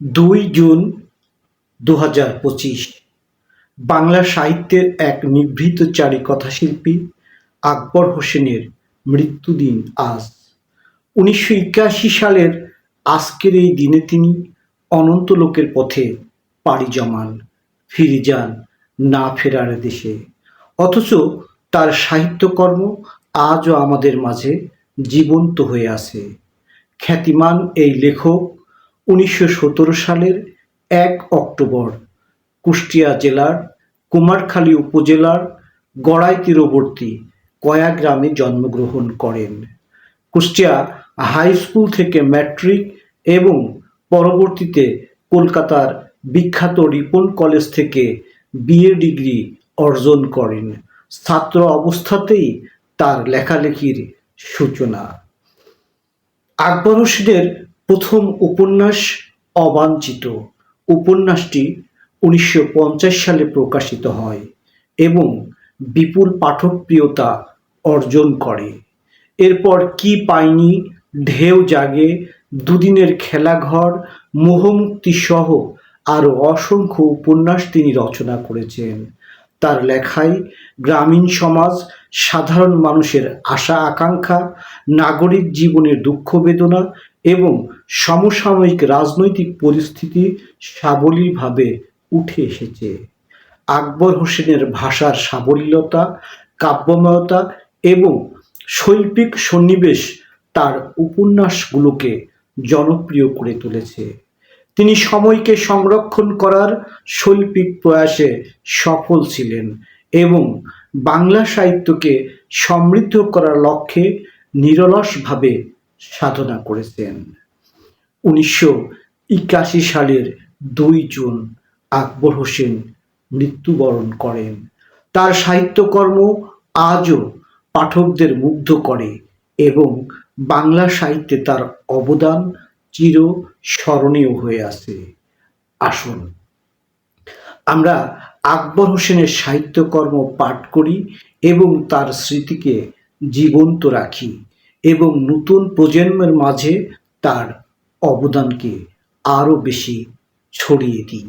দুই জুন দু হাজার পঁচিশ। বাংলা সাহিত্যের এক নিভৃতচারী কথাশিল্পী আকবর হোসেনের মৃত্যুদিন আজ। উনিশশো একাশি সালের আজকের এই দিনে তিনি অনন্ত লোকের পথে পাড়ি জমান, ফিরে যান না ফেরার দেশে। অথচ তার সাহিত্যকর্ম আজও আমাদের মাঝে জীবন্ত হয়ে আছে। খ্যাতিমান এই লেখক উনিশশো সতেরো সালের এক অক্টোবর, কুষ্টিয়া জেলার কুমারখালী উপজেলার গড়াই তীরবর্তী কয়া গ্রামে জন্মগ্রহণ করেন। কুষ্টিয়া হাই স্কুল থেকে ম্যাট্রিক এবং পরবর্তীতে কলকাতার বিখ্যাত রিপন কলেজ থেকে বিএ ডিগ্রি অর্জন করেন। ছাত্র অবস্থাতেই তার লেখালেখির সূচনা। আকবর হোসেনের প্রথম উপন্যাস অবাঞ্ছিত। উপন্যাসটি উনিশশো পঞ্চাশ সালে প্রকাশিত হয় এবং বিপুল পাঠকপ্রিয়তা অর্জন করে। এরপর কি পাইনি, ঢেউ জাগে, দুদিনের খেলাঘর মোহমুক্তি সহ আরও অসংখ্য উপন্যাস তিনি রচনা করেছেন। তার লেখায় গ্রামীণ সমাজ, সাধারণ মানুষের আশা আকাঙ্ক্ষা নাগরিক জীবনের দুঃখ বেদনা এবং সমসাময়িক রাজনৈতিক পরিস্থিতি সাবলীলভাবে উঠে এসেছে। আকবর হোসেনের ভাষার সাবলীলতা, কাব্যময়তা এবং শৈল্পিক সন্নিবেশ তার উপন্যাসগুলোকে জনপ্রিয় করে তুলেছে। তিনি সময়কে সংরক্ষণ করার শৈল্পিক প্রয়াসে সফল ছিলেন এবং বাংলা সাহিত্যকে সমৃদ্ধ করার লক্ষ্যে নিরলসভাবে সাধনা করেছেন। উনিশশো একাশি সালের দুই জুন আকবর হোসেন মৃত্যুবরণ করেন। তার সাহিত্যকর্ম আজও পাঠকদের মুগ্ধ করে এবং বাংলা সাহিত্যে তার অবদান চির স্মরণীয় হয়ে আছে। আসুন, আমরা আকবর হোসেনের সাহিত্যকর্ম পাঠ করি এবং তার স্মৃতিকে জীবন্ত রাখি। এবং নতুন প্রজন্মের মাঝে তার অবদানকে আরও বেশি ছড়িয়ে দিই